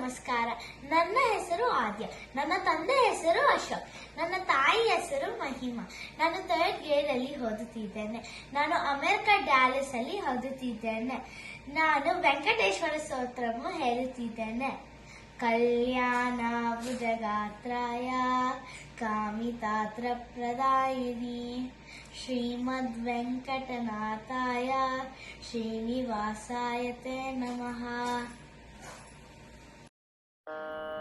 ನಮಸ್ಕಾರ. ನನ್ನ ಹೆಸರು ಆದ್ಯ. ನನ್ನ ತಂದೆ ಹೆಸರು ಅಶೋಕ್. ನನ್ನ ತಾಯಿ ಹೆಸರು ಮಹಿಮಾ. ನಾನು ಥರ್ಡ್ ಗ್ರೇಡ್ ಅಲ್ಲಿ ಓದುತ್ತಿದ್ದೇನೆ. ನಾನು ಅಮೆರಿಕ ಡ್ಯಾಲಸ್ ಅಲ್ಲಿ ಓದುತ್ತಿದ್ದೇನೆ. ನಾನು ವೆಂಕಟೇಶ್ವರ ಸ್ತೋತ್ರವನ್ನು ಹೇಳುತ್ತಿದ್ದೇನೆ. ಕಲ್ಯಾಣ ಭುಜಗಾತ್ರಾಯ, ಕಾಮಿತಾತ್ರ ಪ್ರದಾಯಿನಿ, ಶ್ರೀಮದ್ ವೆಂಕಟನಾಥಾಯ, ಶ್ರೀನಿವಾಸಾಯತೆ ನಮಃ.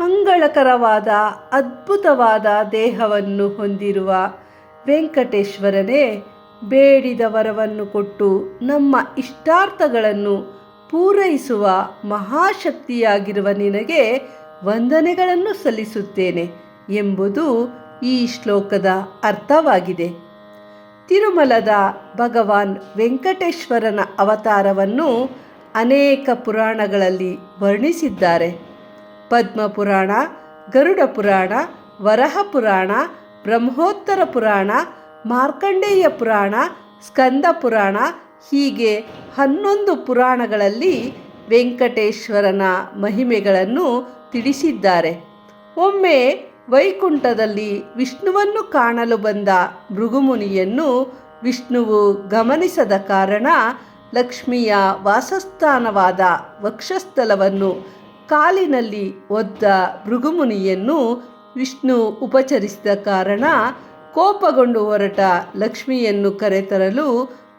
ಮಂಗಳಕರವಾದ, ಅದ್ಭುತವಾದ ದೇಹವನ್ನು ಹೊಂದಿರುವ ವೆಂಕಟೇಶ್ವರನೇ, ಬೇಡಿದ ವರವನ್ನು ಕೊಟ್ಟು ನಮ್ಮ ಇಷ್ಟಾರ್ಥಗಳನ್ನು ಪೂರೈಸುವ ಮಹಾಶಕ್ತಿಯಾಗಿರುವ ನಿನಗೆ ವಂದನೆಗಳನ್ನು ಸಲ್ಲಿಸುತ್ತೇನೆ ಎಂಬುದು ಈ ಶ್ಲೋಕದ ಅರ್ಥವಾಗಿದೆ. ತಿರುಮಲದ ಭಗವಾನ್ ವೆಂಕಟೇಶ್ವರನ ಅವತಾರವನ್ನು ಅನೇಕ ಪುರಾಣಗಳಲ್ಲಿ ವರ್ಣಿಸಿದ್ದಾರೆ. ಪದ್ಮಪುರಾಣ ಗರುಡ ಪುರಾಣ ವರಹ ಪುರಾಣ ಬ್ರಹ್ಮೋತ್ತರ ಪುರಾಣ ಮಾರ್ಕಂಡೇಯ ಪುರಾಣ ಸ್ಕಂದ ಪುರಾಣ ಹೀಗೆ ಹನ್ನೊಂದು ಪುರಾಣಗಳಲ್ಲಿ ವೆಂಕಟೇಶ್ವರನ ಮಹಿಮೆಗಳನ್ನು ತಿಳಿಸಿದ್ದಾರೆ. ಒಮ್ಮೆ ವೈಕುಂಠದಲ್ಲಿ ವಿಷ್ಣುವನ್ನು ಕಾಣಲು ಬಂದ ಭೃಗುಮುನಿಯನ್ನು ವಿಷ್ಣುವು ಗಮನಿಸದ ಕಾರಣ ಲಕ್ಷ್ಮಿಯ ವಾಸಸ್ಥಾನವಾದ ವಕ್ಷಸ್ಥಲವನ್ನು ಕಾಲಿನಲ್ಲಿ ಒದ್ದ ಭೃಗುಮುನಿಯನ್ನು ವಿಷ್ಣು ಉಪಚರಿಸಿದ ಕಾರಣ ಕೋಪಗೊಂಡು ಹೊರಟ ಲಕ್ಷ್ಮಿಯನ್ನು ಕರೆತರಲು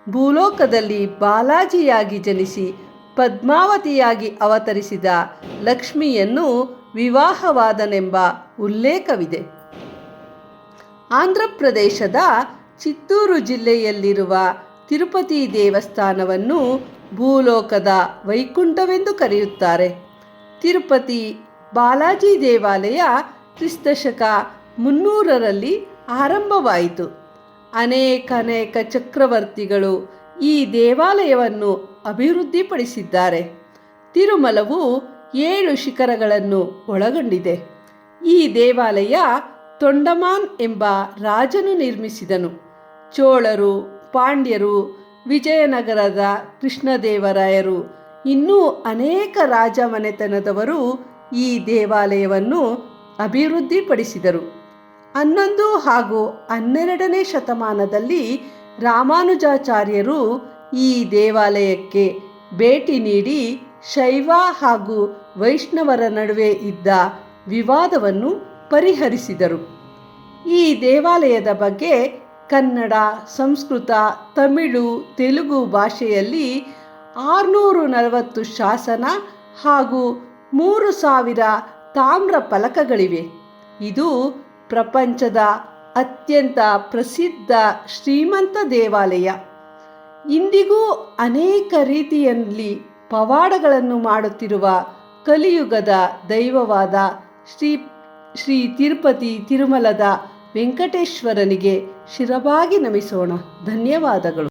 ಭೂಲೋಕದಲ್ಲಿ ಬಾಲಾಜಿಯಾಗಿ ಜನಿಸಿ ಪದ್ಮಾವತಿಯಾಗಿ ಅವತರಿಸಿದ ಲಕ್ಷ್ಮಿಯನ್ನು ವಿವಾಹವಾದನೆಂಬ ಉಲ್ಲೇಖವಿದೆ. ಆಂಧ್ರಪ್ರದೇಶದ ಚಿತ್ತೂರು ಜಿಲ್ಲೆಯಲ್ಲಿರುವ ತಿರುಪತಿ ದೇವಸ್ಥಾನವನ್ನು ಭೂಲೋಕದ ವೈಕುಂಠವೆಂದು ಕರೆಯುತ್ತಾರೆ. ತಿರುಪತಿ ಬಾಲಾಜಿ ದೇವಾಲಯ ಕ್ರಿಸ್ತಶಕ ಮುನ್ನೂರರಲ್ಲಿ ಆರಂಭವಾಯಿತು. ಅನೇಕ ಅನೇಕ ಚಕ್ರವರ್ತಿಗಳು ಈ ದೇವಾಲಯವನ್ನು ಅಭಿವೃದ್ಧಿಪಡಿಸಿದ್ದಾರೆ. ತಿರುಮಲವು ಏಳು ಶಿಖರಗಳನ್ನು ಒಳಗೊಂಡಿದೆ. ಈ ದೇವಾಲಯ ತೊಂಡಮಾನ್ ಎಂಬ ರಾಜನು ನಿರ್ಮಿಸಿದನು. ಚೋಳರು, ಪಾಂಡ್ಯರು, ವಿಜಯನಗರದ ಕೃಷ್ಣದೇವರಾಯರು ಇನ್ನೂ ಅನೇಕ ರಾಜ ಮನೆತನದವರು ಈ ದೇವಾಲಯವನ್ನು ಅಭಿವೃದ್ಧಿಪಡಿಸಿದರು. ಹನ್ನೊಂದು ಹಾಗೂ ಹನ್ನೆರಡನೇ ಶತಮಾನದಲ್ಲಿ ರಾಮಾನುಜಾಚಾರ್ಯರು ಈ ದೇವಾಲಯಕ್ಕೆ ಭೇಟಿ ನೀಡಿ ಶೈವ ಹಾಗೂ ವೈಷ್ಣವರ ನಡುವೆ ಇದ್ದ ವಿವಾದವನ್ನು ಪರಿಹರಿಸಿದರು. ಈ ದೇವಾಲಯದ ಬಗ್ಗೆ ಕನ್ನಡ, ಸಂಸ್ಕೃತ, ತಮಿಳು, ತೆಲುಗು ಭಾಷೆಯಲ್ಲಿ ಆರುನೂರು ನಲವತ್ತು ಶಾಸನ ಹಾಗೂ ಮೂರು ಸಾವಿರ ತಾಮ್ರ ಫಲಕಗಳಿವೆ. ಇದು ಪ್ರಪಂಚದ ಅತ್ಯಂತ ಪ್ರಸಿದ್ಧ ಶ್ರೀಮಂತ ದೇವಾಲಯ. ಇಂದಿಗೂ ಅನೇಕ ರೀತಿಯಲ್ಲಿ ಪವಾಡಗಳನ್ನು ಮಾಡುತ್ತಿರುವ ಕಲಿಯುಗದ ದೈವವಾದ ಶ್ರೀ ಶ್ರೀ ತಿರುಪತಿ ತಿರುಮಲದ ವೆಂಕಟೇಶ್ವರನಿಗೆ ಶಿರಬಾಗಿ ನಮಿಸೋಣ. ಧನ್ಯವಾದಗಳು.